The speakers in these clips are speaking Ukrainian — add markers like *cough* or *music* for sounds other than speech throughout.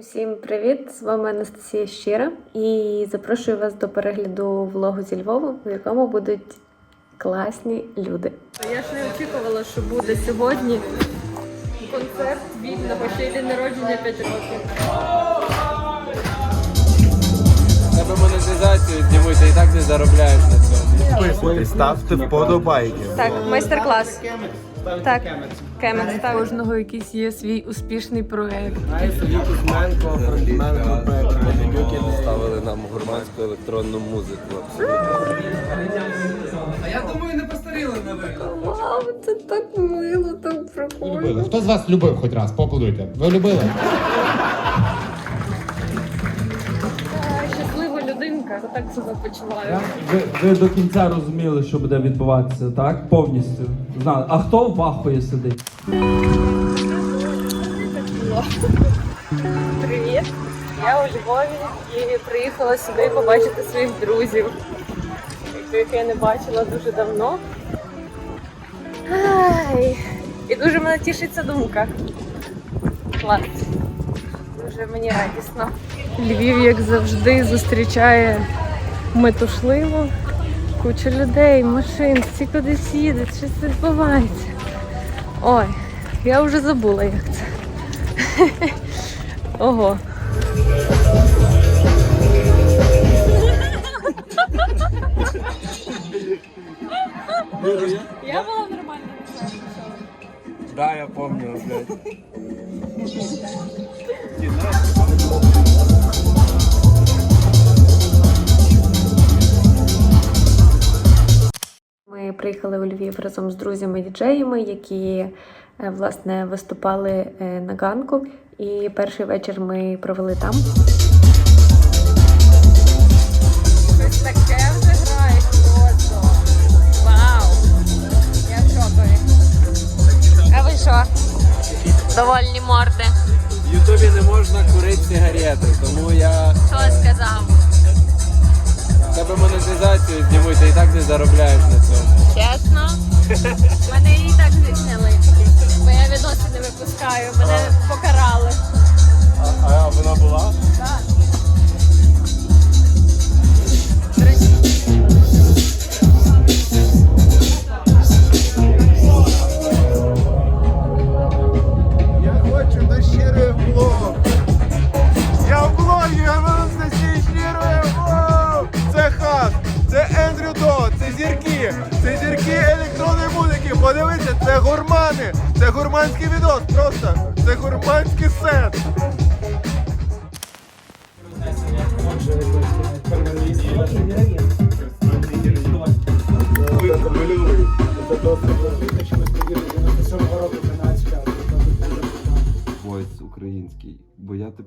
Усім привіт! З вами Анастасія Щира і запрошую вас до перегляду влогу зі Львову, в якому будуть класні люди. Я ж не очікувала, що буде сьогодні концерт вільного ще й день народження 5 років. Тебе монетизацію знімуть, і так не заробляєш на цьому. Підписуйтесь, ставте вподобайки. Так, майстер-клас. Так, Кемет ставить. Кожного якийсь є свій успішний проект. Ставили нам гурманську електронну музику. Я думаю, не постаріли на Вау, це так мило, так прикольно. Хто з вас любив хоч раз? Поаплодуйте. Ви любили? Себе почуваю. Ви, ви до кінця розуміли, що буде відбуватися, так? Повністю. Знали. А хто в ахуї сидить? Привіт! Я у Львові і приїхала сюди побачити своїх друзів, яких я не бачила дуже давно. Ай, і дуже мене тішить ця думка. Клас. Дуже мені радісно. Львів, як завжди, зустрічає метушливо. Куча людей, машин, всі кудись їдуть, щось відбувається. Ой, я вже забула, як це. *laughs* Ого. Я була нормальна Да, я пам'ятаю, блядь. *laughs* приїхали у Львів разом з друзями-діджеями, які е, власне виступали е, на ганку. І перший вечір ми провели там. Щось таке вже грає просто. Вау! Я в шокові. А ви що? Довольні морди. В Ютубі не можна курити сигарети, тому я Хто сказав? Тебе монетизацію знімуть, ти і так не заробляєш на цьому. Чесно? *laughs* Мене і так не зняли. Бо я відоси не випускаю, мене покарали. А, а вона була? Так.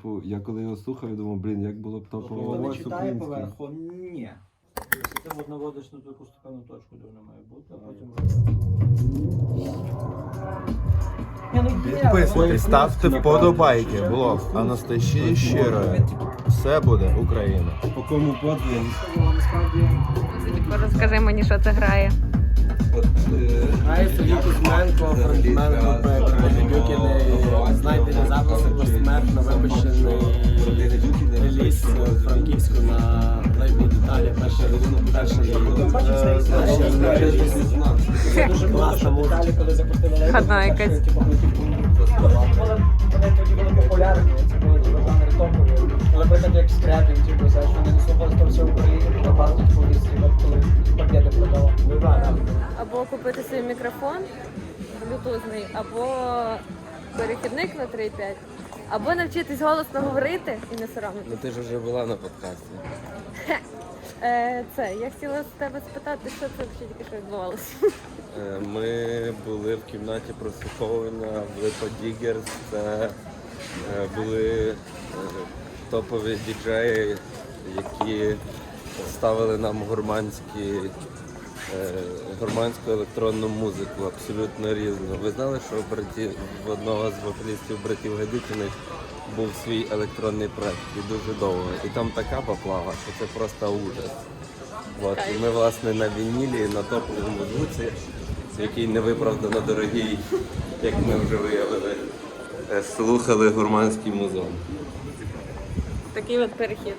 Типу, я коли його слухав, я думав, блін, як було б топово Тобто не читає поверху? Ні. Ти от наводиш на таку ступенну точку, де вона має бути, а потім. Ну, Підписуйтесь, ставте вподобайки. Влог Анастасії щирої. Все буде Україна. По кому подвін? Розкажи мені, що це грає. Е, Віку Зменко, фронтмен групи Крабедюкіни, знайдені записи посмертно випущений реліз Франківську на лейблі деталі. Перший перший Це дуже класна музика. Одна якась. Купити собі мікрофон блютузний, або перехідник на 3.5, або навчитись голосно говорити і не соромитись. Ну ти ж вже була на подкасті. Е, це, я хотіла з тебе спитати, що це взагалі тільки що відбувалося. Е, Ми були в кімнаті прослуховування в Липа Дігерс. Це е, були е, топові діджеї, які ставили нам гурманські, гурманську електронну музику, абсолютно різну. Ви знали, що в одного з вокалістів братів Гадюкіних був свій електронний проект і дуже довго. І там така поплава, що це просто ужас. От, і ми, власне, на вінілі, на топовому звуці, який невиправдано дорогий, як ми вже виявили. е, слухали гурманський музон. Такий от перехід.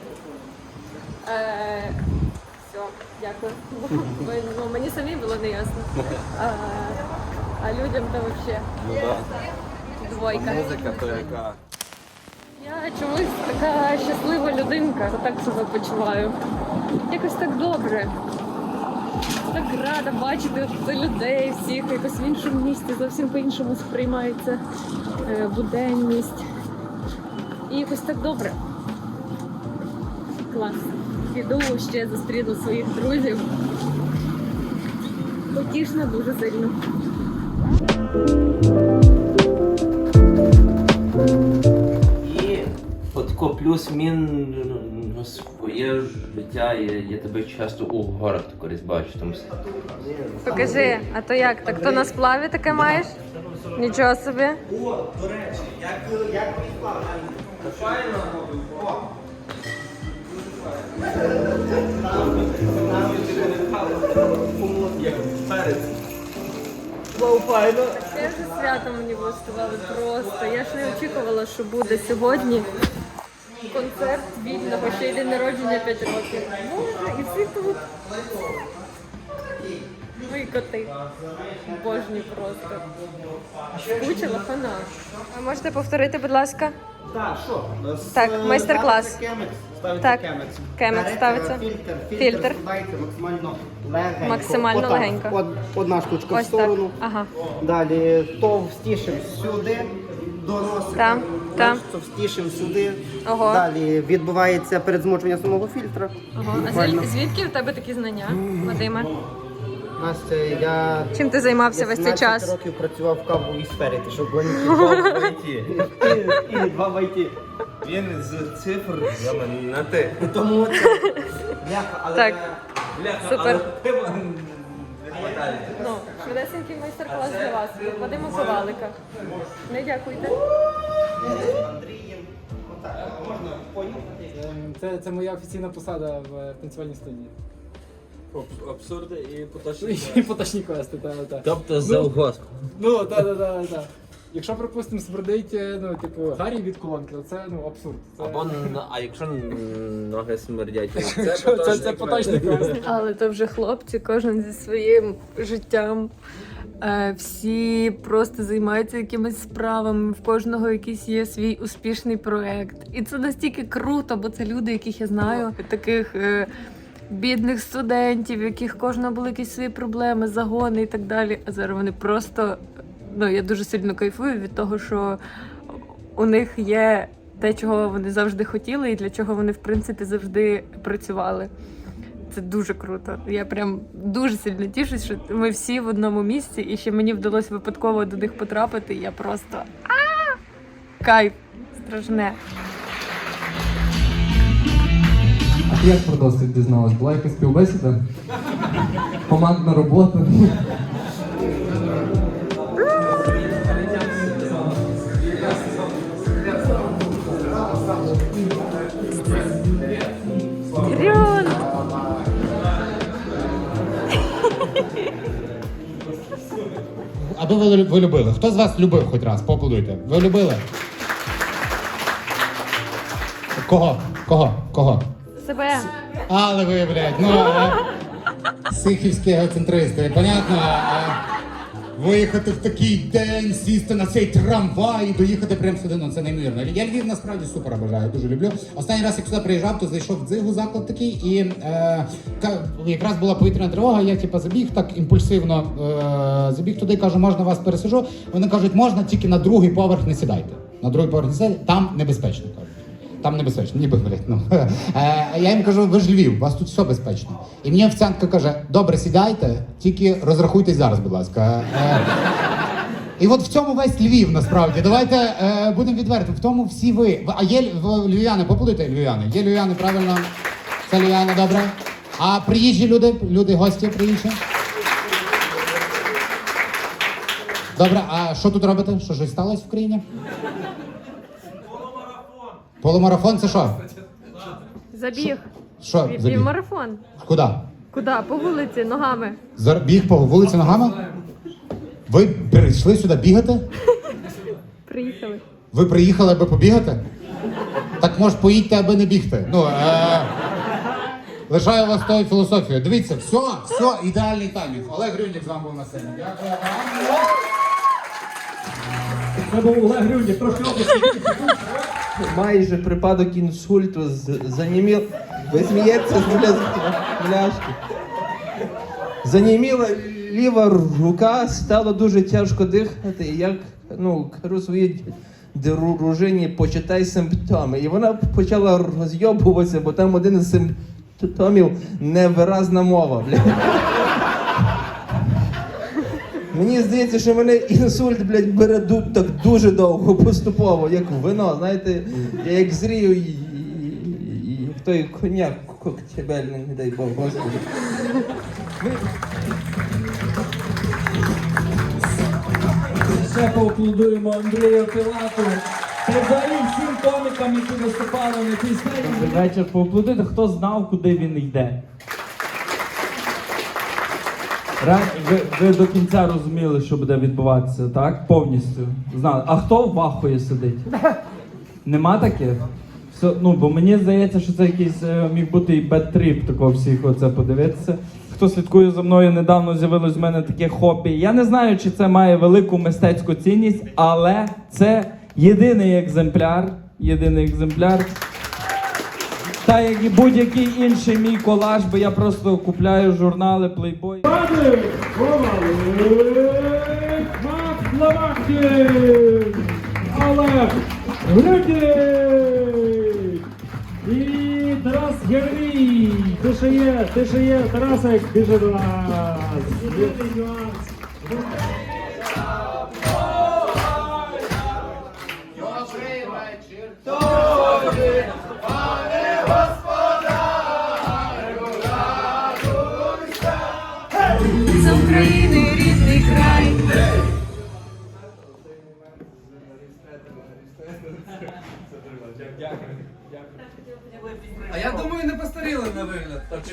Дякую. Бо, ну, мені самі було не ясно. А, а людям то взагалі Ну так. двойка. Музика то яка. Я чомусь така щаслива людинка, так себе почуваю. Якось так добре. Так рада бачити людей всіх якось в іншому місті, зовсім по-іншому сприймається е, буденність. І якось так добре. Клас. Піду ще зустріну своїх друзів. Потішно дуже сильно. І отко плюс-мінус своє життя, я, я тебе часто у горах колись бачу. Там Покажи, а то як? Так то на сплаві таке маєш? Нічого собі. Таке вже свято мені влаштували просто. Я ж не очікувала, що буде сьогодні концерт вільного, ще й день народження 5 років. Боже, і всі тут. Мої коти. Божні просто. Скучила фана. А можете повторити, будь ласка? Так, що? Так, майстер-клас. Кемекс, ставиться Так, кемекс. ставиться. Фільтр, Фільтр. фільтр складається максимально легенько. Максимально Отак. легенько. Од- одна штучка Ось в так. сторону. Ага. Далі товстішим сюди до носика. Там, там. Товстішим сюди. Ого. Далі відбувається передзмочування самого фільтра. Ага. А Буквально. звідки в тебе такі знання, Вадиме? Настя, я Чим ти займався весь цей 15 час? років працював в кавовій сфері, ти що гоніш? *laughs* І два в IT. Він з цифр на ти. Тому це бляха, але Так. Супер. пиво Ну, швидесенький майстер-клас для вас від Вадима Ковалика. Не дякуйте. Це, це моя офіційна посада в танцювальній студії. Абсурди і поточні. І поточні квести, та, та. Тобто завгосп. Ну, та, та, та, та. Якщо, припустимо, смердить, е, ну, типу, Гаррі від колонки, то це ну, абсурд. Це, Або н- а якщо н- ноги смердять, *laughs* це, це, це поточний квест. Але то вже хлопці, кожен зі своїм життям. Е, Всі просто займаються якимись справами, в кожного якийсь є свій успішний проект. І це настільки круто, бо це люди, яких я знаю, таких е, бідних студентів, в яких кожного були якісь свої проблеми, загони і так далі. А зараз вони просто ну я дуже сильно кайфую від того, що у них є те, чого вони завжди хотіли, і для чого вони в принципі завжди працювали. Це дуже круто. Я прям дуже сильно тішусь, що ми всі в одному місці, і ще мені вдалося випадково до них потрапити. Я просто а кайф страшне. Як про досвід дізналась? Була якась співбесіда? Командна робота? Аби ви, ви любили. Хто з вас любив хоч раз? Поаплодуйте. Ви любили? Кого? Кого? Кого? Себе. Але ви, блядь, ну сихівські егоцентристи, понятно? А, виїхати в такий день, сісти на цей трамвай і доїхати прямо сюди, ну це неймовірно. Я Львів насправді супер обожаю, дуже люблю. Останній раз, як сюди приїжджав, то зайшов в дзигу заклад такий, і е, ка- якраз була повітряна тривога, я типу, забіг так імпульсивно, е, забіг туди, кажу, можна вас пересажу. Вони кажуть, можна, тільки на другий поверх не сідайте. На другий поверх не сідайте, там небезпечно кажуть. Там небезпечно, ніби блядь, ну. Е, я їм кажу, ви ж Львів, у вас тут все безпечно. І мені офіціантка каже: добре, сідайте, тільки розрахуйтесь зараз, будь ласка. Е, і от в цьому весь Львів насправді. Давайте е, будемо відверті. В тому всі ви. А є ль- львів'яни, поплутайте львів'яни. Є львів'яни, правильно. Це львів'яни, добре. А приїжджі люди, люди, гості приїжджі. Добре, а що тут робите? Що щось сталося в країні? Полумарафон це що? Забіг. Що забіг? Півмарафон. Куди? Куди? По вулиці, ногами. Зар- Біг по вулиці ногами? Ви прийшли сюди бігати? Приїхали. Ви приїхали, аби побігати? Так може поїдьте, аби не бігти. Ну, е... Лишаю вас тою філософією. Дивіться, все, все, ідеальний таймінг. Олег Грюнік з вами був на сцені. Дякую вам. Це був Олег Грюнік, трошки Майже припадок інсульту з- занімів. Ви смієтеся з бляшки. Заніміла ліва рука, стало дуже тяжко дихати. Як ну, кажу своїй дружині, почитай симптоми. І вона почала розйобуватися, бо там один із симптомів невиразна мова. Бля. Мені здається, що мене інсульт, блядь, бере так дуже довго, поступово, як вино. Знаєте, я як зрію, і- і- і- як той коняк коктебельний, не дай Бог, господи. Ще поаплодуємо Андрію Пілату. Та й взагалі всім комікам, які виступали на цій сцені. Вечір. Поаплодуйте, хто знав, куди він йде. Ре- Ви, ви до кінця розуміли, що буде відбуватися, так? Повністю. Знали. А хто в ахуї сидить? Нема таких? Все, ну, бо мені здається, що це якийсь е, міг бути і бед-тріп такого всіх оце подивитися. Хто слідкує за мною, недавно з'явилось в мене таке хобі. Я не знаю, чи це має велику мистецьку цінність, але це єдиний екземпляр. Єдиний екземпляр. Та як і будь-який інший мій колаж, бо я просто купляю журнали Playboy. Олег Грюнік! І Тарас Гервій! Ти ще є, ти ще є, Тарасик, біжи до нас!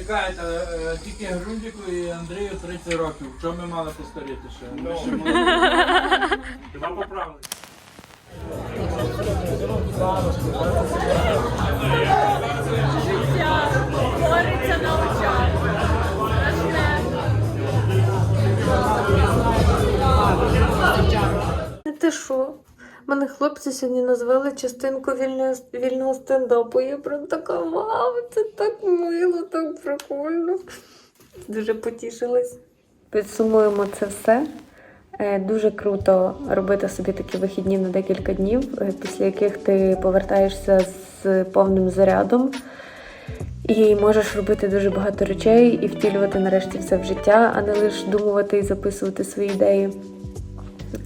Чекайте, е, тільки Грундіку і Андрію 30 років. Чому ми мали постаріти ще? Ми ще молоді. Тебе поправили. Твориться на очах. Ти що? Мене хлопці сьогодні назвали частинку вільного, вільного стендапу. Я прям така вау, це так мило, так прикольно. Дуже потішилась. Підсумуємо це все. Е, Дуже круто робити собі такі вихідні на декілька днів, е, після яких ти повертаєшся з повним зарядом. І можеш робити дуже багато речей і втілювати нарешті все в життя, а не лише думувати і записувати свої ідеї.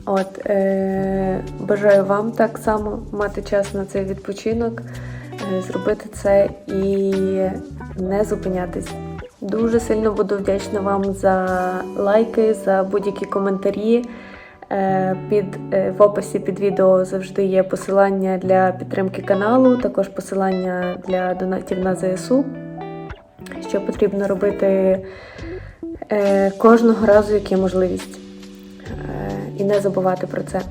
От, е, бажаю вам так само мати час на цей відпочинок, е, зробити це і не зупинятись. Дуже сильно буду вдячна вам за лайки, за будь-які коментарі. Е, Під, е, в описі під відео завжди є посилання для підтримки каналу, також посилання для донатів на ЗСУ, що потрібно робити е, кожного разу, як є можливість. І не забувати про це.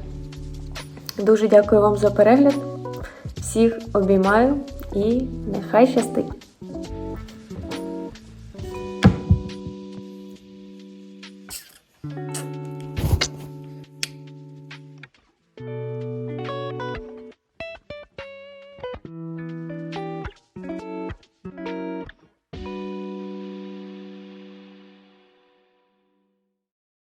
Дуже дякую вам за перегляд. Всіх обіймаю і нехай щастить!